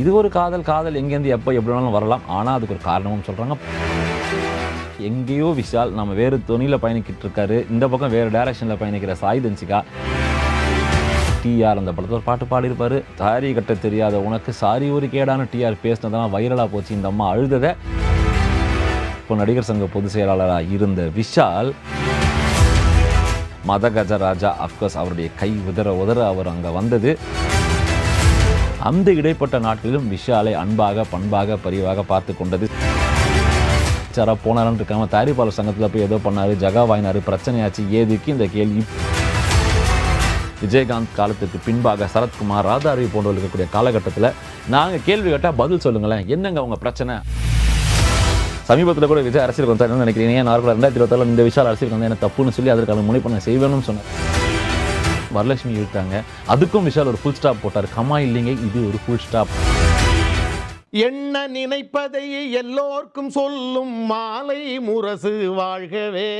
இது ஒரு காதல் காதல் எங்கேருந்து எப்போ எப்படி வேணாலும் வரலாம். ஆனால் அதுக்கு ஒரு காரணமும் சொல்கிறாங்க எங்கேயோ விஷால் நம்ம வேறு துணியில் பயணிக்கிட்டு இருக்காரு. இந்த பக்கம் வேறு டைரக்ஷனில் பயணிக்கிற சாய் தன்சிகா. டிஆர் அந்த படத்தில் ஒரு பாட்டு பாடியிருப்பார். தாரி கட்ட தெரியாத உனக்கு சாரி ஒரு கேடான டிஆர் பேசினதெல்லாம் வைரலாக போச்சு. இந்த அம்மா அழுததை இப்போ நடிகர் சங்க பொதுச் செயலாளராக இருந்த விஷால் மத கஜராஜா அஃப்கோர்ஸ் அவருடைய கை உதற உதற அவர் அங்கே வந்தது. அந்த இடைப்பட்ட நாட்களிலும் விஷாலை அன்பாக பண்பாக பரிவாக பார்த்து கொண்டது. சாரா போனாரன்னு இருக்காம தயாரிப்பாளர் சங்கத்தில் போய் ஏதோ பண்ணாரு ஜகா வாங்கினார் பிரச்சனையாச்சு. ஏதுக்கு இந்த கேள்வி? விஜயகாந்த் காலத்துக்கு பின்பாக சரத்குமார் ராதாரவி போன்றவர்கள் இருக்கக்கூடிய காலகட்டத்தில் நாங்கள் கேள்வி கேட்டால் பதில் சொல்லுங்களேன். என்னங்க உங்கள் பிரச்சனை? சமீபத்தில் கூட விஜய் அரசியலுக்கு வந்தார் என்ன நினைக்கிறீங்க ஏன் நார்மலாக ரெண்டாயிரத்தி இருபத்தாலும் இந்த விஷயம் அரசியலுக்கு வந்தால் என்ன தப்புன்னு சொல்லி அதற்கான முனைப்பு நான் செய்வேணும்னு சொன்னேன். வரலட்சுமி இழுத்தாங்க அதுக்கும் விஷால் ஒரு ஃபுல் ஸ்டாப் போட்டார். கமா இல்லைங்க இது ஒரு ஃபுல் ஸ்டாப் என்ன நினைப்பதை எல்லோர்க்கும் சொல்லும் மாலை முரசு வாழ்கவே.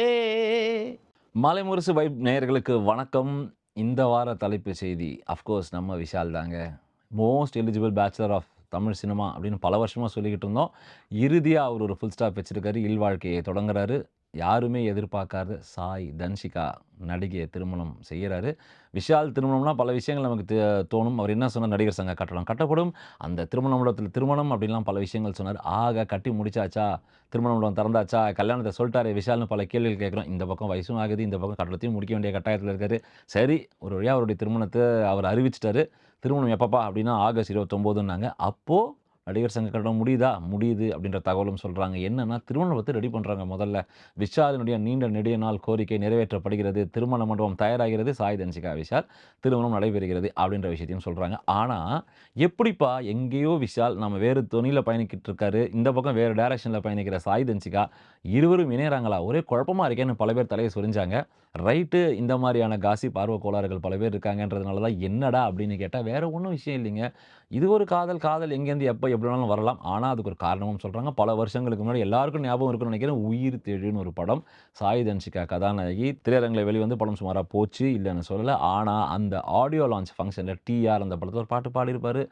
மாலை முரசு வைப் நேயர்களுக்கு வணக்கம். இந்த வார தலைப்பு செய்தி அஃப்கோர்ஸ் நம்ம விஷால் தாங்க. Most eligible bachelor of Tamil cinema அப்படின்னு பல வருஷமாக சொல்லிக்கிட்டு இருந்தோம். இறுதியாக அவர் ஒரு ஃபுல் ஸ்டாப் வச்சிருக்காரு. இல்வாழ்க்கையை தொடங்குறாரு. யாருமே எதிர்பார்க்காத சாய் தன்ஷிகா நடிகையை திருமணம் செய்கிறாரு விஷால் திருமணம்னா பல விஷயங்கள் நமக்கு தோணும். அவர் என்ன சொன்னார்? நடிகர் சங்க கட்டடம் கட்டப்படும். அந்த திருமண மண்டபத்தில் திருமணம் அப்படின்லாம் பல விஷயங்கள் சொன்னார். ஆக கட்டி முடிச்சாச்சா? திருமண மண்டபம் திறந்தாச்சா? கல்யாணத்தை சொல்லிட்டாரு விஷால்னு பல கேள்விகள் கேட்குறோம். இந்த பக்கம் வயசும் ஆகுது. இந்த பக்கம் கட்டணத்தையும் முடிக்க வேண்டிய கட்டாயத்தில் இருக்காரு. சரி ஒரு வழியாக அவருடைய திருமணத்தை அவர் அறிவிச்சிட்டாரு. திருமணம் எப்பப்பா அப்படின்னா ஆகஸ்ட் இருபத்தொம்போதுன்னாங்க. அப்போது நடிகர் சங்க முடியுதா? முடியுது அப்படின்ற தகவலும் சொல்கிறாங்க என்னென்னா திருமணத்தை ரெடி பண்ணுறாங்க முதல்ல. விஷாலினுடைய நீண்ட நெடிய நாள் கோரிக்கை நிறைவேற்றப்படுகிறது. திருமண மண்டபம் தயாராகிறது. சாய் தன்சிகா விஷால் திருமணம் நடைபெறுகிறது அப்படின்ற விஷயத்தையும் சொல்கிறாங்க ஆனால் எப்படிப்பா எங்கேயோ விஷால் நம்ம வேறு துணியில் பயணிக்கிட்டு இருக்காரு. இந்த பக்கம் வேறு டைரக்ஷனில் பயணிக்கிற சாய் தன்சிகா இருவரும் இணையறாங்களா ஒரே குழப்பமாக இருக்கேன்னு பல பேர் தலையை சொரிஞ்சாங்க. ரைட்டு இந்த மாதிரியான காசி பார்வை கோளாறுகள் பல பேர் இருக்காங்கன்றதுனால தான் என்னடா அப்படின்னு கேட்டால் வேறு ஒன்றும் விஷயம் இல்லைங்க. இது ஒரு காதல் காதல் எங்கேருந்து எப்போ எப்படி வேணாலும் வரலாம். ஆனால் அதுக்கு ஒரு காரணமும் சொல்கிறாங்க பல வருஷங்களுக்கு முன்னாடி எல்லாருக்கும் ஞாபகம் இருக்குன்னு நினைக்கிறேன். உயிர் தேடுன்னு ஒரு படம். சாய் தன்ஷிகா கதாநாயகி. திரையரங்கில் வெளிவந்து படம் சுமாராக போச்சு இல்லைன்னு சொல்லலை. ஆனால் அந்த ஆடியோ லான்ச் ஃபங்க்ஷனில் டிஆர் அந்த படத்தில் ஒரு பாட்டு பாடியிருப்பார்.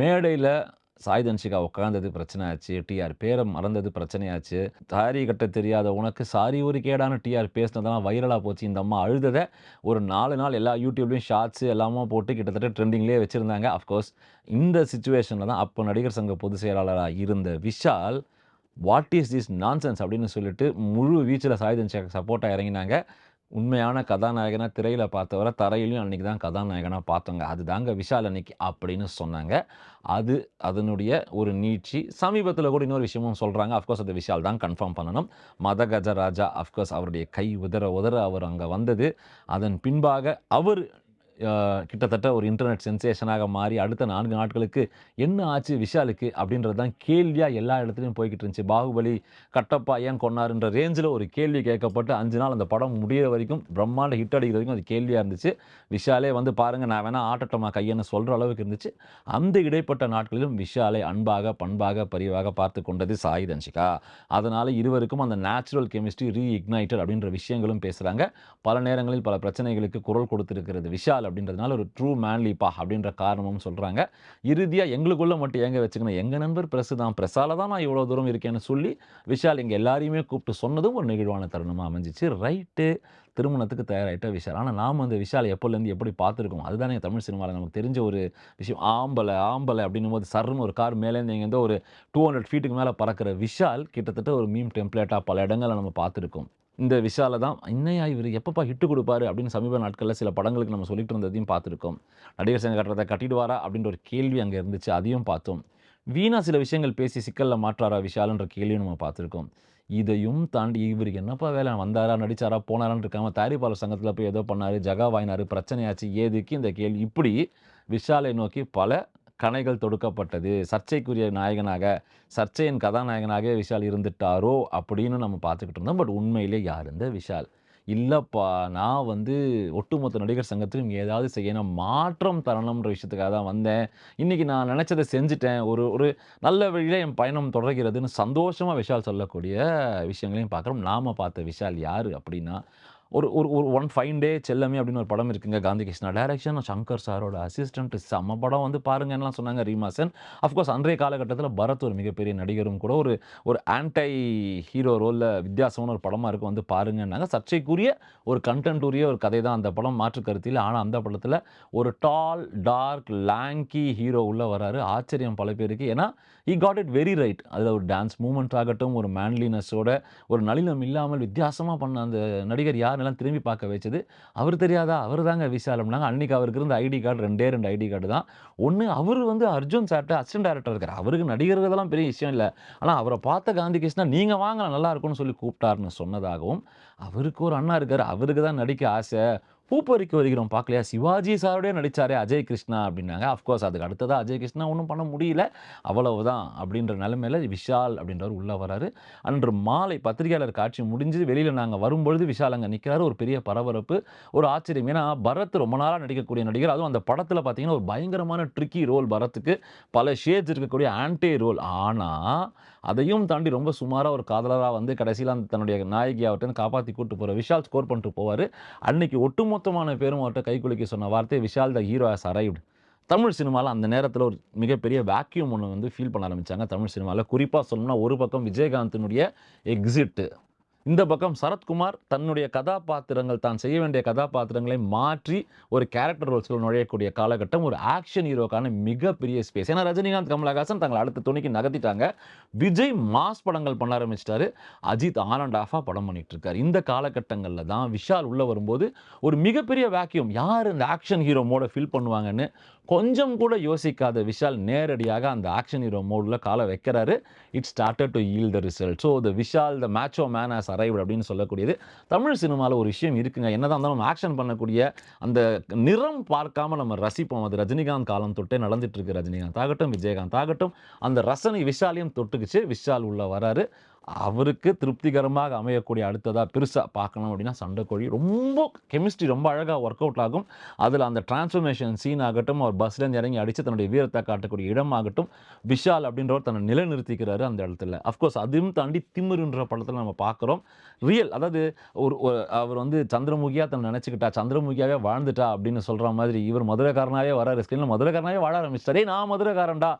மேடையில் சாய் தன்ஷிகா உட்காந்தது பிரச்சனை ஆச்சு டிஆர் பேரை மறந்தது பிரச்சனையாச்சு. சாரி கட்ட தெரியாத உனக்கு சாரி ஒரு கேடான டிஆர் பேசினதெல்லாம் வைரலாக போச்சு. இந்த அம்மா அழுததை ஒரு நாலு நாள் எல்லா யூடியூப்லேயும் ஷார்ட்ஸ் எல்லாமே போட்டு கிட்டத்தட்ட ட்ரெண்டிங்லேயே வச்சுருந்தாங்க. அஃப்கோர்ஸ் இந்த சுச்சுவேஷனில் தான் அப்போ நடிகர் சங்க பொதுச் செயலாளராக இருந்த Vishal what is this nonsense அப்படின்னு சொல்லிட்டு முழு வீச்சில் சாய் தன்ஷிகாக்கு சப்போர்ட்டாக இறங்கினாங்க. உண்மையான கதாநாயகனை திரையில் பார்த்தவரை தரையிலையும் அன்றைக்கி தான் கதாநாயகனாக பார்த்தோங்க. அதுதாங்க விஷால் அன்னைக்கு அப்படின்னு சொன்னாங்க. அது அதனுடைய ஒரு நீட்சி. சமீபத்தில் கூட இன்னொரு விஷயமும் சொல்கிறாங்க அஃப்கோர்ஸ் அது விஷால் தான் கன்ஃபார்ம் பண்ணணும். மத கஜராஜா அஃப்கோர்ஸ் அவருடைய கை உதற உதற அவர் அங்கே வந்தது. அதன் பின்பாக அவர் கிட்டத்தட்ட ஒரு இன்டர்நெட் சென்சேஷனாக மாறி அடுத்த நான்கு நாட்களுக்கு என்ன ஆச்சு விஷாலுக்கு அப்படின்றது தான் கேள்வியாக எல்லா இடத்துலையும் போய்கிட்டு இருந்துச்சு. பாகுபலி கட்டப்பா ஏன் கொன்னாருன்ற ரேஞ்சில் ஒரு கேள்வி கேட்கப்பட்டு அஞ்சு நாள் அந்த படம் முடிகிற வரைக்கும் பிரம்மாண்ட ஹிட் அடிக்கிற வரைக்கும் அது கேள்வியாக இருந்துச்சு. விஷாலே வந்து பாருங்கள் நான் வேணால் ஆட்டட்டமா கையன்னு சொல்கிற அளவுக்கு இருந்துச்சு. அந்த இடைப்பட்ட நாட்களிலும் விஷாலை அன்பாக பண்பாக பரிவாக பார்த்து கொண்டது சாய் தன்ஷிகா. அதனால் இருவருக்கும் அந்த நேச்சுரல் கெமிஸ்ட்ரி ரீ இக்னைட்டட் அப்படின்ற விஷயங்களும் பேசுகிறாங்க பல நேரங்களில் பல பிரச்சனைகளுக்கு குரல் கொடுத்துருக்கிறது விஷால் அப்படின்றதுனால ஒரு ட்ரூ மேன்லிப்பா அப்படின்ற காரணமும் சொல்கிறாங்க இறுதியாக எங்களுக்குள்ளே மட்டும் ஏங்க வச்சுக்கணும்? எங்கள் நண்பர் பிரஸ் தான். பிரஸால தான் நான் இவ்வளோ தூரம் இருக்கேன்னு சொல்லி விஷால் எங்கள் எல்லாரையுமே கூப்பிட்டு சொன்னதும் ஒரு நெகிழ்வான தருணமாக அமைஞ்சிச்சு. ரைட்டு திருமணத்துக்கு தயாராகிட்ட விஷால். ஆனால் நாம் அந்த விஷால் எப்போலேருந்து எப்படி பார்த்துருக்கோம் அதுதானே தமிழ் சினிமாவில் நமக்கு தெரிஞ்ச ஒரு விஷயம். ஆம்பலை ஆம்பலை அப்படின்னும் போது சர்னு ஒரு கார் மேலேருந்து எங்கேருந்து ஒரு டூ ஹண்ட்ரட் ஃபீட்டுக்கு மேலே பறக்கிற விஷால் கிட்டத்தட்ட ஒரு மீம் டெம்ப்ளேட்டாக பல இடங்களில் நம்ம பார்த்துருக்கோம். இந்த விஷால தான் இன்னையா இவர் எப்பப்பா ஹிட்டு கொடுப்பாரு அப்படின்னு சமீப நாட்களில் சில படங்களுக்கு நம்ம சொல்லிட்டு இருந்ததையும் பார்த்துருக்கோம். நடிகர் சங்க கட்டுறதை கட்டிடுவாரா அப்படின்ற ஒரு கேள்வி அங்கே இருந்துச்சு அதையும் பார்த்தோம். வீணா சில விஷயங்கள் பேசி சிக்கலில் மாற்றாரா விஷாலுன்ற கேள்வியும் நம்ம பார்த்துருக்கோம். இதையும் தாண்டி இவருக்கு என்னப்பா வேலை வந்தாரா நடிச்சாரா போனாரான்னு இருக்காமல் தயாரிப்பாளர் சங்கத்தில் போய் ஏதோ பண்ணார் ஜகா வாங்கினாரு பிரச்சனையாச்சு ஏதுக்கு இந்த கேள்வி? இப்படி விஷாலை நோக்கி பல கணைகள் தொடுக்கப்பட்டது. சர்ச்சைக்குரிய நாயகனாக சர்ச்சையின் கதாநாயகனாக விஷால் இருந்துட்டாரோ அப்படின்னு நம்ம பார்த்துக்கிட்டு இருந்தோம். பட் உண்மையிலே யார் இந்த விஷால்? இல்லைப்பா நான் வந்து ஒட்டுமொத்த நடிகர் சங்கத்திலும் ஏதாவது செய்யணும் மாற்றம் தரணுன்ற விஷயத்துக்காக தான் வந்தேன். இன்றைக்கி நான் நினச்சதை செஞ்சுட்டேன். ஒரு ஒரு நல்ல வழியில் என் பயணம் தொடர்கிறதுன்னு சந்தோஷமாக விஷால் சொல்லக்கூடிய விஷயங்களையும் பார்க்குறோம். நாம் பார்த்த விஷால் யார் அப்படின்னா ஒரு ஒரு ஒரு ஒன் ஃபைன் டே செல்லமே அப்படின்னு ஒரு படம் இருக்குங்க காந்தி கிருஷ்ணா டைரக்ஷன் சங்கர் சாரோட அசிஸ்டன்ட் செம்ம படம் வந்து பாருங்கன்னெலாம் சொன்னாங்க ரீமாசன் அஃப்கோர்ஸ் அன்றைய காலகட்டத்தில் பரத் ஒரு மிகப்பெரிய நடிகரும் கூட ஒரு ஒரு ஆன்டை ஹீரோ ரோலில் வித்தியாசமான ஒரு படமாக இருக்கும் வந்து பாருங்கன்னாங்க. சர்ச்சைக்குரிய ஒரு கண்டென்ட் உரிய ஒரு கதை தான் அந்த படம் மாற்று கருத்தில். ஆனால் அந்த படத்தில் ஒரு டால் டார்க் லாங்கி ஹீரோ உள்ளே வராரு. ஆச்சரியம் பல பேருக்கு. ஏன்னா he got it very right அதில் ஒரு டான்ஸ் மூமெண்ட் ஆகட்டும் ஒரு மேன்லினஸோட ஒரு நளினம் இல்லாமல் வித்தியாசமாக பண்ண அந்த நடிகர் யாருன்னெல்லாம் திரும்பி பார்க்க வச்சது அவர் தெரியாதா? அவர் தாங்க விஷாலம்னாங்க அன்னைக்கு அவருக்கு இருந்த ஐடி கார்டு ரெண்டே ரெண்டு ஐடி கார்டு தான். ஒன்று அவர் வந்து அர்ஜுன் சார்ட்ட அசிஸ்டன்ட் டேரக்டர் இருக்கார். அவருக்கு நடிகர்களெல்லாம் பெரிய விஷயம் இல்லை. ஆனால் அவரை பார்த்த காந்தி கிருஷ்ணா நீங்கள் வாங்க நல்லா இருக்கும்னு சொல்லி கூப்பிட்டாருன்னு சொன்னதாகவும் அவருக்கு ஒரு அண்ணா இருக்கார். அவருக்கு தான் நடிக்க ஆசை. பூப்பறிக்க வருகிறோம். பார்க்கலையா? சிவாஜி சாரோடய நடித்தாரே அஜய் கிருஷ்ணா அப்படின்னாங்க. அஃப்கோர்ஸ் அதுக்கு அடுத்ததாக அஜய் கிருஷ்ணா ஒன்றும் பண்ண முடியல. அவ்வளவுதான் அப்படின்ற நிலைமையில் விஷால் அப்படின்றவர் உள்ளே வராரு. அன்று மாலை பத்திரிகையாளர் காட்சி முடிஞ்சு வெளியில் நாங்கள் வரும்பொழுது விஷால் அங்கே நிற்கிறாரு ஒரு பெரிய பரபரப்பு ஒரு ஆச்சரியம். ஏன்னா பரத் ரொம்ப நாளாக நடிக்கக்கூடிய நடிகர். அதுவும் அந்த படத்தில் பார்த்தீங்கன்னா ஒரு பயங்கரமான ட்ரிக்கி ரோல் பரத்துக்கு பல ஷேட்ஸ் இருக்கக்கூடிய ஆன்டே ரோல் ஆனால் அதையும் தாண்டி ரொம்ப சுமாராக ஒரு காதலராக வந்து கடைசியில் அந்த தன்னுடைய நாயகி அவர்கிட்ட காப்பாற்றி கூட்டு போகிற விஷால் ஸ்கோர் பண்ணிட்டு போவார். அன்னைக்கு ஒட்டுமொத்தமான பேரும் அவர்கிட்ட கைக்குலுக்கி சொன்ன வார்த்தை Vishal the hero has arrived Tamil சினிமாவில் அந்த நேரத்தில் ஒரு மிகப்பெரிய வேக்யூம் ஒன்று வந்து ஃபீல் பண்ண ஆரம்பித்தாங்க தமிழ் சினிமாவில் குறிப்பாக சொல்லணும்னா ஒரு பக்கம் விஜயகாந்தினுடைய எக்ஸிட்டு இந்த பக்கம் சரத்குமார் தன்னுடைய கதாபாத்திரங்கள் தான் செய்ய வேண்டிய கதாபாத்திரங்களை மாற்றி ஒரு கேரக்டர் ரோல்ஸில் நுழையக்கூடிய காலகட்டம் ஒரு ஆக்ஷன் ஹீரோக்கான மிகப்பெரிய ஸ்பேஸ் ஏன்னா ரஜினிகாந்த் கமலஹாசன் தங்களை அடுத்த துணிக்கு நகர்த்திட்டாங்க. விஜய் மாஸ் படங்கள் பண்ண ஆரம்பிச்சிட்டாரு. அஜித் ஆன் அண்ட் ஆஃபாக படம் பண்ணிட்டு இந்த காலகட்டங்களில் தான் விஷால் உள்ளே வரும்போது ஒரு மிகப்பெரிய வேக்யூம் யார் இந்த ஆக்ஷன் ஹீரோ மோட ஃபில் பண்ணுவாங்கன்னு கொஞ்சம் கூட யோசிக்காத விஷால் நேரடியாக அந்த ஆக்ஷன் ஹீரோ மோடில் காலை வைக்கிறாரு. It started to yield the result so the Vishal the macho man has arrive அப்படின்னு சொல்லக்கூடியது. தமிழ் சினிமாவில் ஒரு விஷயம் இருக்குங்க. என்னதான் இருந்தாலும் ஆக்ஷன் பண்ணக்கூடிய அந்த நிறம் பார்க்காம நம்ம ரசிப்போம். அது ரஜினிகாந்த் காலம் தொட்டே நடந்துட்டு இருக்கு. ரஜினிகாந்த் ஆகட்டும் விஜயகாந்த் ஆகட்டும். அந்த ரசனை விஷாலையும் தொட்டுக்குச்சு. விஷால் உள்ள வராரு. அவருக்கு திருப்திகரமாக அமையக்கூடிய அடுத்ததாக பெருசாக பார்க்கணும் அப்படின்னா சண்டைக்கோழி. ரொம்ப கெமிஸ்ட்ரி ரொம்ப அழகாக ஒர்க் அவுட் ஆகும். அதில் அந்த டிரான்ஸ்ஃபர்மேஷன் சீன் ஆகட்டும் அவர் பஸ்லேருந்து இறங்கி அடித்து தன்னுடைய வீரத்தை காட்டக்கூடிய இடமாகட்டும் விஷால் அப்படின்றவர் தன்னை நிலைநிறுத்திக்கிறாரு அந்த இடத்துல. அஃப்கோர்ஸ் அதையும் தாண்டி திமிருன்ற படத்தில் நம்ம பார்க்குறோம். ரியல் அதாவது ஒரு அவர் வந்து சந்திரமுகியாக தன்னை நினச்சிக்கிட்டா சந்திரமுகியாவே வாழ்ந்துட்டா அப்படின்னு சொல்கிற மாதிரி இவர் மதுரைக்காரனாகவே வராரு. ஸ்க்ரீனில் மதுரைக்காரனாவே வாழ ஆரம்பிச்சிட்டாரே. நான் மதுரைக்காரன்டா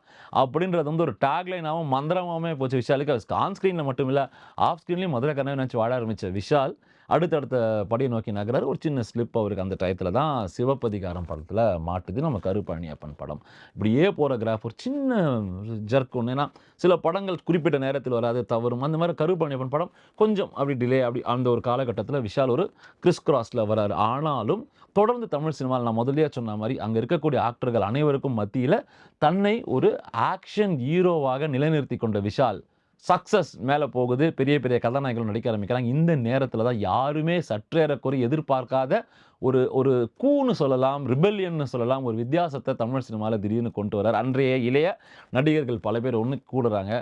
அப்படின்றது வந்து ஒரு டேக்லைனாகவும் மந்திரமாகவே போச்சு விஷாலுக்கு. ஆன் ஸ்க்ரீனில் மட்டும் இல்லை ஆஃப் ஸ்க்ரீன்லேயும் மதுரைக்காரனாவே நினச்சி வாழ ஆரம்பித்த விஷால் அடுத்தடுத்த படியை நோக்கி நகரார் ஒரு சின்ன ஸ்லிப் அவருக்கு அந்த டயத்தில் தான் சிவப்பதிகாரம் படத்தில் மாட்டுது நம்ம கருப்பழனியப்பன் படம். இப்படியே போகிற கிராஃப் ஒரு சின்ன ஜர்க் ஒன்று ஏன்னா சில படங்கள் குறிப்பிட்ட நேரத்தில் வராது தவறும். அந்த மாதிரி கருப்பழனியப்பன் படம் கொஞ்சம் அப்படி டிலே அப்படி அந்த ஒரு காலகட்டத்தில் விஷால் ஒரு கிறிஸ் கிராஸில் வராரு. ஆனாலும் தொடர்ந்து தமிழ் சினிமாவில் நான் முதலியாக சொன்ன மாதிரி அங்கே இருக்கக்கூடிய ஆக்டர்கள் அனைவருக்கும் மத்தியில் தன்னை ஒரு ஆக்ஷன் ஹீரோவாக நிலைநிறுத்தி கொண்ட விஷால் சக்ஸஸ் மேலே போகுது. பெரிய பெரிய கதாநாயகர்கள் நடிக்க ஆரம்பிக்கிறாங்க. இந்த நேரத்தில் தான் யாருமே சற்றேறக்குறை எதிர்பார்க்காத ஒரு ஒரு கூன்னு சொல்லலாம் ரிபெல்லியன்னு சொல்லலாம் ஒரு வித்தியாசத்தை தமிழ் சினிமாவில் திடீர்னு கொண்டு வரார். அன்றைய இளைய நடிகர்கள் பல பேர் ஒன்று கூடுறாங்க.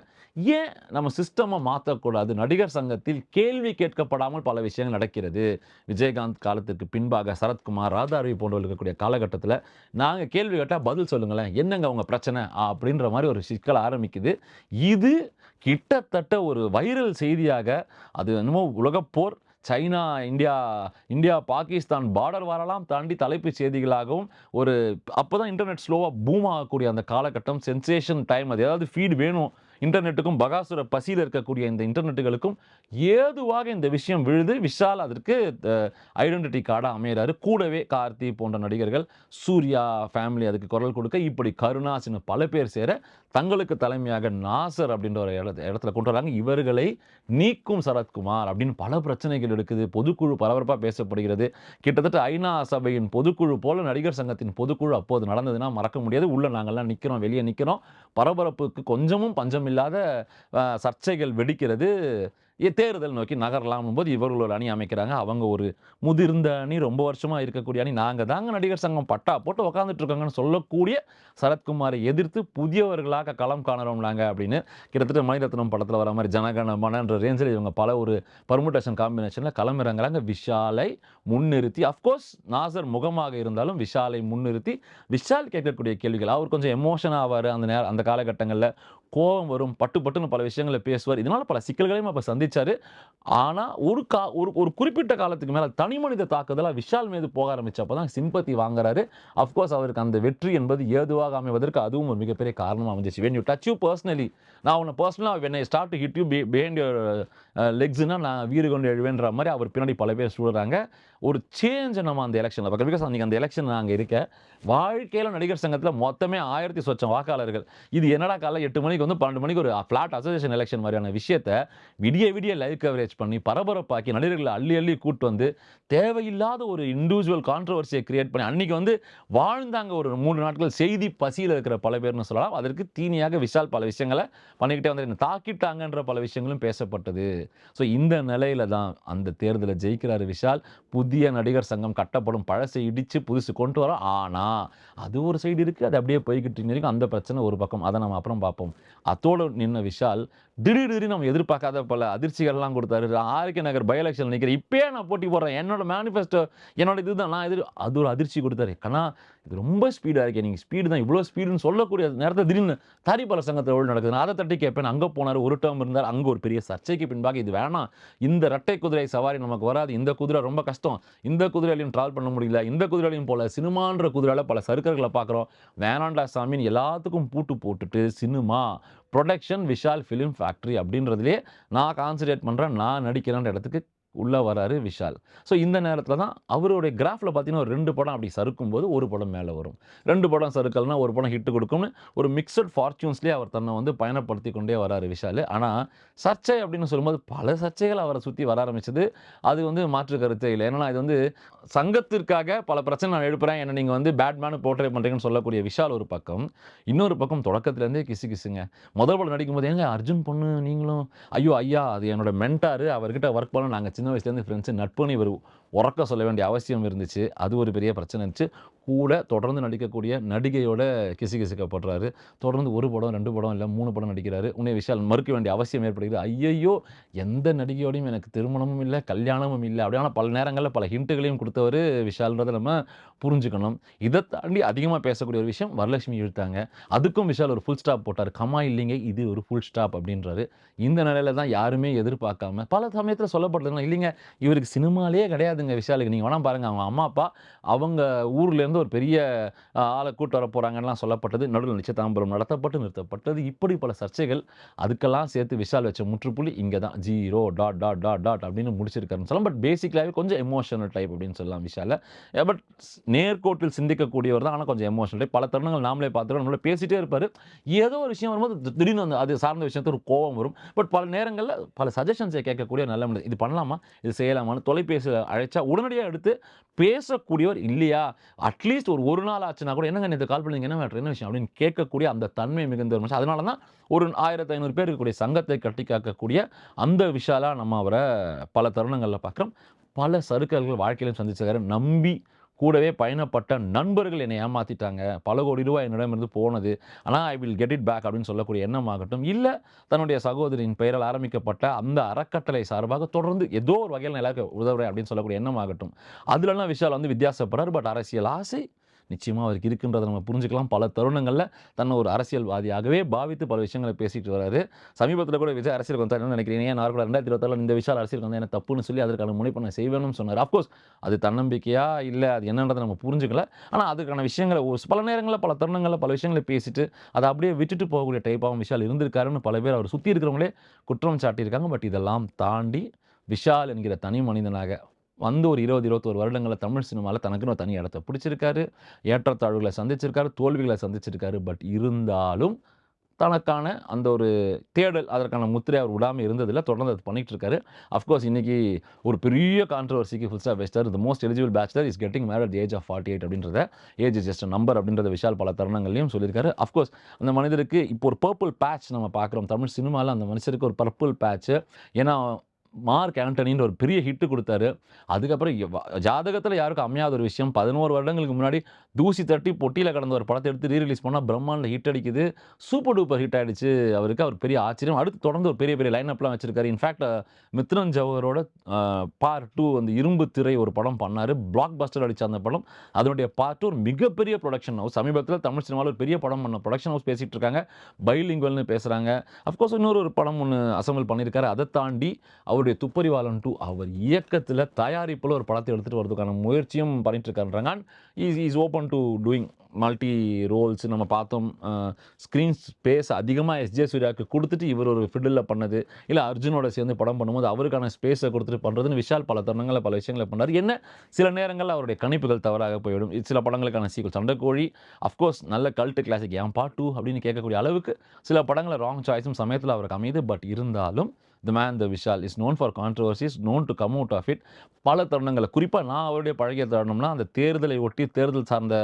ஏன் நம்ம சிஸ்டமை மாற்றக்கூடாது நடிகர் சங்கத்தில் கேள்வி கேட்கப்படாமல் பல விஷயங்கள் நடக்கிறது. விஜயகாந்த் காலத்திற்கு பின்பாக சரத்குமார் ராதாரவி போன்றவர்கள் இருக்கக்கூடிய காலகட்டத்தில் நாங்கள் கேள்வி கேட்டால் பதில் சொல்லுங்களேன். என்னங்க உங்கள் பிரச்சனை? அப்படின்ற மாதிரி ஒரு சிக்கல் ஆரம்பிக்குது. இது கிட்டத்தட்ட ஒரு வைரல் செய்தியாக அது என்னமோ உலகப்போர் China India India Pakistan border வரலாம் தாண்டி தலைப்புச் செய்திகளாகவும் ஒரு அப்போ தான் இன்டர்நெட் ஸ்லோவாக பூம் ஆகக்கூடிய அந்த காலகட்டம் சென்சேஷன் டைம் அது. ஏதாவது ஃபீட் வேணும் இன்டர்நெட்டுக்கும் பகாசுர பசியில் இருக்கக்கூடிய இந்த இன்டர்நெட்டுகளுக்கும் ஏதுவாக இந்த விஷயம் விழுது. விஷால் அதற்கு ஐடென்டிட்டி கார்டாக அமைகிறாரு கூடவே கார்த்தி போன்ற நடிகர்கள் சூர்யா ஃபேமிலி அதுக்கு குரல் கொடுக்க இப்படி கருணாசின்னு பல பேர் சேர தங்களுக்கு தலைமையாக நாசர் அப்படின்ற ஒரு இடத்த இடத்துல கொண்டு வராங்க. இவர்களை நீக்கும் சரத்குமார் அப்படின்னு பல பிரச்சனைகள் இருக்குது பொதுக்குழு பரபரப்பாக பேசப்படுகிறது. கிட்டத்தட்ட ஐநா சபையின் பொதுக்குழு போல நடிகர் சங்கத்தின் பொதுக்குழு அப்போது நடந்ததுன்னா மறக்க முடியாது. உள்ள நாங்கள்லாம் நிற்கிறோம் வெளியே நிற்கிறோம் பரபரப்புக்கு கொஞ்சமும் பஞ்சமில்லாத இல்லாத சர்ச்சைகள் வெடிக்கிறது. தேர்தல் நோக்கி நகரலாம் போது இவர்கள் ஒரு அணி அமைக்கிறாங்க. அவங்க ஒரு முதிர்ந்த அணி ரொம்ப வருஷமாக இருக்கக்கூடிய அணி. நாங்கள் தாங்க நடிகர் சங்கம். பட்டா போட்டு உக்காந்துட்டு இருக்காங்கன்னு சொல்லக்கூடிய சரத்குமாரை எதிர்த்து புதியவர்களாக களம் காணறோம் நாங்கள் அப்படின்னு கிட்டத்தட்ட மணிரத்னம் படத்தில் வர மாதிரி ஜனகணமனன்ற ரேஞ்சில் இவங்க பல ஒரு பர்முட்டேஷன் காம்பினேஷனில் களமிறங்குறாங்க விஷாலை முன்னிறுத்தி அஃப்கோர்ஸ் நாசர் முகமாக இருந்தாலும் விஷாலை முன்னிறுத்தி விஷால் கேட்கக்கூடிய கேள்விகள். அவர் கொஞ்சம் எமோஷன் ஆவார். அந்த நேரம் அந்த காலகட்டங்களில் கோபம் வரும். பட்டு பட்டுன்னு பல விஷயங்களை பேசுவார். இதனால் பல சிக்கல்களையும் அப்போ நினைச்சாரு ஆனால் ஒரு கா ஒரு ஒரு குறிப்பிட்ட காலத்துக்கு மேலே தனி மனித தாக்குதலாக விஷால் மீது போக ஆரம்பித்தப்போ தான் சிம்பத்தி வாங்குறாரு. அஃப்கோர்ஸ் அவருக்கு அந்த வெற்றி என்பது ஏதுவாக அமைவதற்கு அதுவும் ஒரு மிகப்பெரிய காரணமாக அமைஞ்சிச்சு. When you touch you personally நான் உன்னை பர்சனலாக when I start hit you behind your லெக்ஸ்னால் நான் வீடு கொண்டு எழுவேன்ற மாதிரி அவர் பின்னாடி பல பேர் சொல்கிறாங்க ஒரு சேஞ்சை நம்ம அந்த எலெக்ஷனில் பார்க்க பிகாஸ் அன்றைக்கி அந்த எலெக்ஷன் நாங்கள் இருக்க வாழ்க்கையில் நடிகர் சங்கத்தில் மொத்தமே ஆயிரத்தி சொச்சம் வாக்காளர்கள். இது என்னடா காலைல எட்டு மணிக்கு வந்து பன்னெண்டு மணிக்கு ஒரு ஃப்ளாட் அசோசியேஷன் எலெக்ஷன் மாதிரியான விஷயத்தை விடிய விடிய லைவ் கவரேஜ் பண்ணி பரபரப்பாக்கி நடிகர்களை அள்ளி அள்ளி கூட்டு வந்து தேவையில்லாத ஒரு இண்டிவிஜுவல் கான்ட்ரவர்சியை கிரியேட் பண்ணி அன்றைக்கி வந்து வாழ்ந்தாங்க ஒரு மூணு நாட்கள் செய்தி பசியில் இருக்கிற பல பேர்னு சொல்லலாம். அதற்கு தீனியாக விஷால் பல விஷயங்களை பண்ணிக்கிட்டே வந்து என்னை தாக்கிட்டாங்கன்ற பல விஷயங்களும் பேசப்பட்டது. ஸோ இந்த நிலையில தான் அந்த தேர்தலை ஜெயிக்கிறாரு விஷால். புது புதிய நடிகர் சங்கம் கட்டப்படும் பழசை இடித்து புதுசு கொண்டு வரோம் ஆனால் அது ஒரு சைடு இருக்குது அது அப்படியே போய்கிட்டு இருக்கும் அந்த பிரச்சனை ஒரு பக்கம். அதை நம்ம அப்புறம் பார்ப்போம். அத்தோடு நின்ன விஷால் திடீர் திடீர்னு நம்ம எதிர்பார்க்காத பல அதிர்ச்சிகள்லாம் கொடுத்தாரு. ஆரோக்கிய நகர் பை எலெக்ஷன் நிற்கிறேன் இப்போயே நான் போட்டி போடுறேன். என்னோட மேனிஃபெஸ்டோ என்னோட இதுதான். நான் எதிர் அது ஒரு அதிர்ச்சி கொடுத்தாரு. ஏன்னா இது ரொம்ப ஸ்பீடாக இருக்கே. நீங்கள் ஸ்பீடு தான் இவ்வளோ ஸ்பீடுன்னு சொல்லக்கூடிய நேரத்தில் திடீர்னு தாரிபால சங்கத்தில் எவ்வளோ நடக்குது. நான் அதை தட்டி கேட்பேன். அங்கே போனார் ஒரு டேர்ம் இருந்தார் அங்கே ஒரு பெரிய சர்ச்சைக்கு பின்பாக இது வேணாம். இந்த ரட்டை குதிரை சவாரி நமக்கு வராது. இந்த குதிரை ரொம்ப கஷ்டம். இந்த குதிரையிலையும் ட்ராவல் பண்ண முடியல. இந்த குதிரையிலையும் போல சினிமான்ற குதிரையில் பல சருக்கர்களை பார்க்குறோம். வேணாண்டா சாமின்னு எல்லாத்துக்கும் பூட்டு போட்டுட்டு cinema production Vishal film factory அப்படின்றதுலே நான் கான்சன்ட்ரேட் பண்ணுறேன் நான் நடிக்கிறேன்ற இடத்துக்கு உள்ளே வராரு விஷால். ஸோ இந்த நேரத்தில் தான் அவருடைய கிராஃபில் பார்த்தீங்கன்னா ஒரு ரெண்டு படம் அப்படி சறுக்கும் போது ஒரு படம் மேலே வரும். ரெண்டு படம் சறுக்கல்னா ஒரு படம் ஹிட் கொடுக்கும்னு ஒரு மிக்சட் ஃபார்ச்சூன்ஸ்லேயே அவர் தன்னை வந்து பயணப்படுத்தி கொண்டே வராரு விஷால். ஆனால் சர்ச்சை அப்படின்னு சொல்லும்போது பல சர்ச்சைகள் அவரை சுற்றி வர ஆரம்பிச்சது. அது வந்து மாற்று கருத்தே இல்லை. ஏன்னா இது வந்து சங்கத்திற்காக பல பிரச்சனை நான் எழுப்புறேன் என்ன நீங்கள் வந்து பேட்மேனு போர்ட்ரே பண்ணுறீங்கன்னு சொல்லக்கூடிய விஷால் ஒரு பக்கம். இன்னொரு பக்கம் தொடக்கத்துலேருந்தே கிசு கிசுங்க முதல் படம் நடிக்கும்போது ஏங்க அர்ஜுன் பொண்ணு நீங்களும் ஐயோ ஐயா அது என்னோட மென்டாரு அவர்கிட்ட ஒர்க் பண்ண நாங்கள் சின்ன வயசுலேருந்து ஃப்ரெண்ட்ஸு நட்புன்னு வருவோம் உறக்க சொல்ல வேண்டிய அவசியம் இருந்துச்சு. அது ஒரு பெரிய பிரச்சனை இருந்துச்சு. கூட தொடர்ந்து நடிக்கக்கூடிய நடிகையோட கிசு கிசுக்கப்படுறாரு தொடர்ந்து ஒரு படம் ரெண்டு படம் இல்லை மூணு படம் நடிக்கிறாரு. உன்னை விஷால் மறுக்க வேண்டிய அவசியம் ஏற்படுகிறது. ஐயையோ! எந்த நடிகையோடையும் எனக்கு திருமணமும் இல்லை கல்யாணமும் இல்லை. அப்படியான பல நேரங்களில் பல ஹிண்ட்டுகளையும் கொடுத்தவர் விஷால்ன்றதை நம்ம புரிஞ்சுக்கணும். இதை தாண்டி அதிகமாக பேசக்கூடிய ஒரு விஷயம் வரலட்சுமி இழுத்தாங்க. அதுக்கும் விஷால் ஒரு ஃபுல் ஸ்டாப் போட்டார். கமா இல்லைங்க. இது ஒரு ஃபுல் ஸ்டாப் அப்படின்றாரு. இந்த நிலையில தான் யாருமே எதிர்பார்க்காம பல சமயத்தில் சொல்லப்பட்டதுன்னா இல்லைங்க இவருக்கு சினிமாலே கிடையாதுங்க விஷாலுக்கு நீங்கள் வேணா பாருங்க அவங்க அம்மா அப்பா அவங்க ஊர்லேருந்து ஒரு பெரிய ஆளை கூட்டு வர போகிறாங்கலாம் சொல்லப்பட்டது. நடுவில் நிச்சயதாம்பரம் நடத்தப்பட்டு நிறுத்தப்பட்டது. இப்படி பல சர்ச்சைகள் அதுக்கெல்லாம் சேர்த்து விஷால் வச்ச முற்றுப்புள்ளி இங்கே தான் zero dot dot dot dot அப்படின்னு முடிச்சிருக்காருன்னு சொல்லலாம். பட் பேசிக்கலாகவே கொஞ்சம் எமோஷனல் டைப் அப்படின்னு சொல்லலாம் விஷால. பட் நேர்கோட்டில் சிந்திக்கக்கூடியவர் தான். ஆனால் கொஞ்சம் எமோஷனல் டைப் பல தருணங்கள் நாமளே பார்த்துருக்கோம் நம்மளே பேசிட்டே இருப்பார். ஏதோ ஒரு விஷயம் வரும்போது திடீர்னு அந்த அது சார்ந்த விஷயத்துல ஒரு கோபம் வரும். பட் பல நேரங்களில் பல சஜஷன்ஸை கேட்கக்கூடிய நல்ல முடியாது இது பண்ணலாமா? இது செய்யலாமான்னு தொலைபேசியில் அழைச்சா உடனடியாக எடுத்து பேசக்கூடியவர் இல்லையா? அட்லீஸ்ட் ஒரு ஒரு நாள் ஆச்சுன்னா கூட என்னங்க நேற்று கால் பண்ணுங்க என்ன மேட்ரு என்ன விஷயம்? அப்படின்னு கேட்கக்கூடிய அந்த தன்மை மிகுந்த ஒரு மனுஷன். அதனால தான் ஒரு ஆயிரத்தி ஐநூறு பேர் இருக்கக்கூடிய சங்கத்தை கட்டி காக்கக்கூடிய அந்த விஷாலாக நம்ம அவரை பல தருணங்களில் பார்க்குறோம். பல சறுக்கல்கள் வாழ்க்கையிலும் சந்திச்சிருக்காரு. நம்பி கூடவே பயணப்பட்ட நண்பர்கள் என்னை ஏமாற்றிட்டாங்க பல கோடி ரூபாய் என்னிடமிருந்து போனது. ஆனால் I will get it back அப்படின்னு சொல்லக்கூடிய எண்ணமாகட்டும் இல்லை தன்னுடைய சகோதரியின் பெயரால் ஆரம்பிக்கப்பட்ட அந்த அறக்கட்டளை சார்பாக தொடர்ந்து ஏதோ ஒரு வகையில் நல்லா உதவுறேன் அப்படின்னு சொல்லக்கூடிய எண்ணமாகட்டும் அதிலலாம் விஷால் வந்து வித்தியாசப்படுறார். பட் அரசியல் ஆசை நிச்சயமாக அவருக்கு இருக்குன்றதை நம்ம புரிஞ்சுக்கலாம். பல தருணங்களில் தன்னை ஒரு அரசியல்வாதியாகவே பாவித்து பல விஷயங்களை பேசிட்டு வராரு. சமீபத்தில் கூட விஜய் அரசியல் வந்தார் என்ன நினைக்கிறீங்க? ஏன் நான் கூட ரெண்டாயிரத்தி இருபத்தாறு இந்த விஷால் அரசியல் வந்து என்ன தப்புன்னு சொல்லி அதற்கான முனைப்பு நான் செய்வேணும்னு சொன்னார். அஃப்கோர்ஸ் அது தன்னம்பிக்கையா இல்லை அது என்னன்றதை நம்ம புரிஞ்சுக்கல. ஆனால் அதுக்கான விஷயங்களை ஒரு பல நேரங்களில் பல தருணங்களில் பல விஷயங்களை பேசிட்டு அதை அப்படியே விட்டுட்டு போகக்கூடிய டைப்பாகவும் விஷால் இருந்திருக்காருன்னு பல பேர் அவர் சுற்றி இருக்கிறவங்களே குற்றம் சாட்டியிருக்காங்க. பட் இதெல்லாம் தாண்டி விஷால் என்கிற தனி மனிதனாக வந்து ஒரு இருபது இருபத்தோரு வருடங்களில் தமிழ் சினிமாவில் தனக்குன்னு ஒரு தனி இடத்த பிடிச்சிருக்காரு. ஏற்றத்தாழ்வுகளை சந்திச்சிருக்காரு தோல்விகளை சந்திச்சிருக்காரு. பட் இருந்தாலும் தனக்கான அந்த ஒரு தேடல் அதற்கான முத்திரை அவர் விடாமல் இருந்ததில் தொடர்ந்து அது பண்ணிட்டு இருக்காரு அஃப்கோர்ஸ் இன்றைக்கி ஒரு பெரிய கான்ட்ரவர்சிக்கு full stop வச்சிட்டார் the most eligible bachelor is getting married age of forty eight அப்படின்றத ஏஜ் ஜஸ்ட் நம்பர் அப்படின்றத விஷால் பல தருணங்கள்லையும் சொல்லியிருக்காரு. அஃப்கோர்ஸ் அந்த மனிதருக்கு இப்போ ஒரு பர்பிள் பேட்ச் நம்ம பார்க்குறோம். தமிழ் சினிமாவில் அந்த மனுஷருக்கு ஒரு பர்பிள் பேட்ச் ஏன்னா மார்க் ஆண்டனின்னு ஒரு பெரிய ஹிட்டு கொடுத்தாரு. அதுக்கப்புறம் ஜாதகத்தில் யாருக்கும் அமையாத ஒரு விஷயம் பதினோரு வருடங்களுக்கு முன்னாடி தூசி தட்டி பொட்டியில் கடந்த ஒரு படத்தை எடுத்து ரீ ரிலீஸ் பண்ணால் பிரம்மாண்ட ஹிட் அடிக்குது. சூப்பர் டூப்பர் ஹிட் ஆகிடுச்சு அவருக்கு அவர் பெரிய ஆச்சரியம். அடுத்து தொடர்ந்து ஒரு பெரிய பெரிய லைன் அப்லாம் வச்சிருக்காரு. இன்ஃபேக்ட் மித்ரன் ஜவஹரோட பார்ட் டூ அந்த இரும்பு திரை ஒரு படம் பண்ணார். பிளாக் பஸ்டர் அடித்த அந்த படம். அதனுடைய பார்ட் டூ ஒரு மிகப்பெரிய ப்ரொடக்ஷன் ஹவுஸ் சமீபத்தில் தமிழ் சினிமாவில் ஒரு பெரிய படம் பண்ண ப்ரொடக்ஷன் ஹவுஸ் பேசிகிட்டு இருக்காங்க. பைலிங்குவல்னு பேசுகிறாங்க அஃப்கோர்ஸ் இன்னொரு ஒரு படம் ஒன்று அசம்பிள் பண்ணியிருக்காரு அதை தாண்டி அவர் அவருடைய துப்பறிவாளன் டூ அவர் இயக்கத்தில் தயாரிப்பில் ஒரு படத்தை எடுத்துகிட்டு வரதுக்கான முயற்சியும் பண்ணிட்டுருக்காருன்றாங்க and is is open to doing multi roles நம்ம பார்த்தோம். ஸ்க்ரீன் ஸ்பேஸ் அதிகமாக எஸ்ஜே சூர்யாவுக்கு கொடுத்துட்டு இவர் ஒரு ஃபிடில் பண்ணது. இல்லை அர்ஜுனோட சேர்ந்து படம் பண்ணும்போது அவருக்கான ஸ்பேஸை கொடுத்துட்டு பண்ணுறதுன்னு விஷால் பல தருணங்களில் பல விஷயங்களை பண்ணார். என்ன? சில நேரங்களில் அவருடைய கணிப்புகள் தவறாக போய்விடும் இது சில படங்களுக்கான சீக்கிரம் சண்டைக்கோழி அஃப்கோர்ஸ் நல்ல கல்ட்டு கிளாசிக் ஏன் பார்ட் டூ அப்படின்னு கேட்கக்கூடிய அளவுக்கு சில படங்களை ராங் சாய்ஸும் சமயத்தில் அவருக்கு அமையுது. பட் இருந்தாலும் the man the Vishal is known for controversies known to come out of it பல தருணங்களை குறிப்பாக நான் அவருடைய பழகிய தருணம்னா அந்த தேர்தலை ஒட்டி தேர்தல் சார்ந்த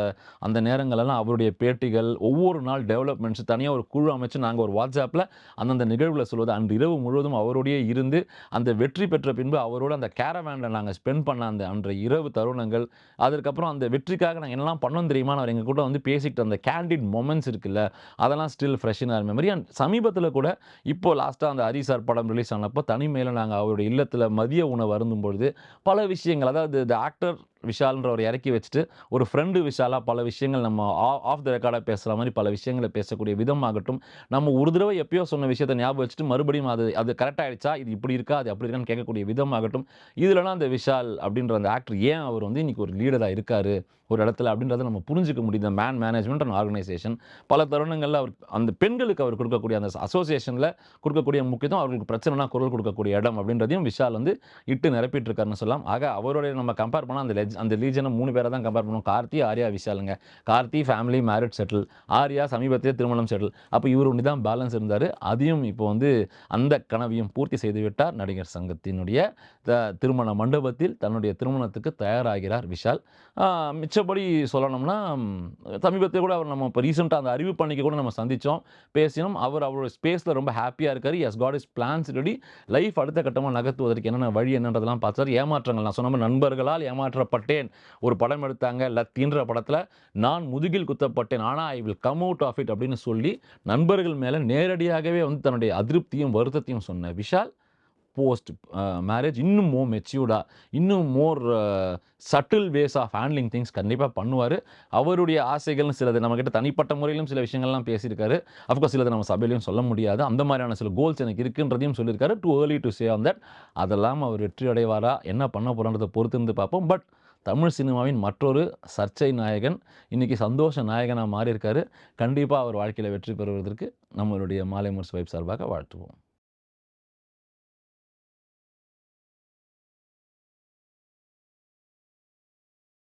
அந்த நேரங்களெல்லாம் அவருடைய பேட்டிகள் ஒவ்வொரு நாள் டெவலப்மெண்ட்ஸ் தனியாக ஒரு குழு அமைச்சு நாங்கள் ஒரு வாட்ஸ்அப்பில் அந்தந்த நிகழ்வில் சொல்வது. அன்று இரவு முழுவதும் அவருடைய இருந்து அந்த வெற்றி பெற்ற பின்பு அவரோட அந்த கேரவேனில் நாங்கள் ஸ்பெண்ட் பண்ண அந்த அன்றைய இரவு தருணங்கள் அதுக்கப்புறம் அந்த வெற்றிக்காக நாங்கள் என்னெல்லாம் பண்ணோம் தெரியுமா? அவர் எங்கள் கூட வந்து பேசிக்கிட்டு அந்த கேண்டிட் மொமெண்ட்ஸ் இருக்குல்ல அதெல்லாம் still fresh in our memory and சமீபத்தில் கூட இப்போ லாஸ்ட்டாக அந்த ஹரி சார் படம் ரிலீஸ் ஆனப்போ தனிமையில் நாங்கள் அவருடைய இல்லத்தில் மதிய உணவு அருந்தும் பொழுது பல விஷயங்கள் அதாவது இந்த ஆக்டர் விஷால்ன்றவர் இறக்கி வச்சுட்டு ஒரு ஃப்ரெண்டு விஷாலாக பல விஷயங்கள் நம்ம ஆஃப் த ரெக்கார்டாக பேசுகிற மாதிரி பல விஷயங்களை பேசக்கூடிய விதமாகட்டும் நம்ம ஒரு தடவை எப்பயோ சொன்ன விஷயத்தை ஞாபகம் வச்சுட்டு மறுபடியும் அது அது கரெக்ட் ஆகிடுச்சா இது இப்படி இருக்கா? அது அப்படி இருக்கான்னு கேட்கக்கூடிய விதமாகட்டும் இதுலலாம் அந்த விஷால் அப்படின்ற அந்த ஆக்டர் ஏன் அவர் வந்து இன்றைக்கி ஒரு லீடராக இருக்கார்? ஒரு இடத்துல அப்படின்றத நம்ம புரிஞ்சுக்க முடியுது. மேன் மேனேஜ்மெண்ட் அண்ட் ஆர்கனைசேஷன் பல தருணங்களில் அவர் அந்த பெண்களுக்கு அவர் கொடுக்கக்கூடிய அந்த அசோசியேஷனில் கொடுக்கக்கூடிய முக்கியத்துவம் அவர்களுக்கு பிரச்சனைனா குரல் கொடுக்கக்கூடிய இடம் அப்படின்றதையும் விஷால் வந்து இட்டு நிரப்பிட்டு இருக்காருன்னு சொல்லலாம். ஆக அவருடைய நம்ம கம்பேர் பண்ணால் அந்த அந்த லீஜனை மூணு பேரை தான் கம்பேர் பண்ணுவோம். Karthi Arya விஷாலுங்க. Karthi family married settle Arya சமீபத்திலே திருமணம் செட்டில் அப்போ இவர் ஒன்று தான் பேலன்ஸ் இருந்தார். அதையும் இப்போ வந்து அந்த கனவையும் பூர்த்தி செய்து விட்டார் நடிகர் சங்கத்தினுடைய த- திருமண மண்டபத்தில் தன்னுடைய திருமணத்துக்கு தயாராகிறார் விஷால். மிச்சப்படி சொல்லணும்னா சமீபத்தில் கூட அவர் நம்ம இப்போ ரீசெண்டாக அந்த அறிவு பண்ணிக்க கூட நம்ம சந்தித்தோம் பேசினோம். அவர் அவரோட ஸ்பேஸில் ரொம்ப ஹாப்பியாக இருக்கார். Yes god is plans ready life அடுத்த கட்டமாக நகர்த்துவதற்கு என்னென்ன வழி என்னன்றதெல்லாம் பார்த்தார். ஏமாற்றங்கள் நான் சொன்ன நண்பர்களால் ஏமாற்றப்பட்ட குத்தப்பட்டேன். ஒரு படம் எடுத்தாங்க லத்தின்ற படத்தில் நான் முதுகில் குத்தப்பட்டேன். ஆனால் I will come out of it அப்படின்னு சொல்லி நண்பர்கள் மேலே நேரடியாகவே வந்து தன்னுடைய அதிருப்தியும் வருத்தத்தையும் சொன்ன விஷால் போஸ்ட் மேரேஜ் இன்னும் மோர் மெச்சூர்டாக இன்னும் more subtle ways of handling things கண்டிப்பாக பண்ணுவார். அவருடைய ஆசைகள்னு சிலது நம்மக்கிட்ட தனிப்பட்ட முறையிலும் சில விஷயங்கள்லாம் பேசியிருக்காரு. அஃப்கோர்ஸ் சிலது நம்ம சபையிலையும் சொல்ல முடியாது. அந்த மாதிரியான சில கோல்ஸ் எனக்கு இருக்குன்றதையும் சொல்லியிருக்காரு. Too early to say on that அதெல்லாம் அவர் வெற்றி அடைவாரா? என்ன பண்ண போகிறான்றதை பொறுத்து இருந்து பார்ப்போம். பட் தமிழ் சினிமாவின் மற்றொரு சர்ச்சை நாயகன். இன்றைக்கி சந்தோஷ நாயகனாக மாறியிருக்காரு. கண்டிப்பாக அவர் வாழ்க்கையில் வெற்றி பெறுவதற்கு நம்மளுடைய மாலை முரசு வைப் சார்பாக வாழ்த்துவோம்.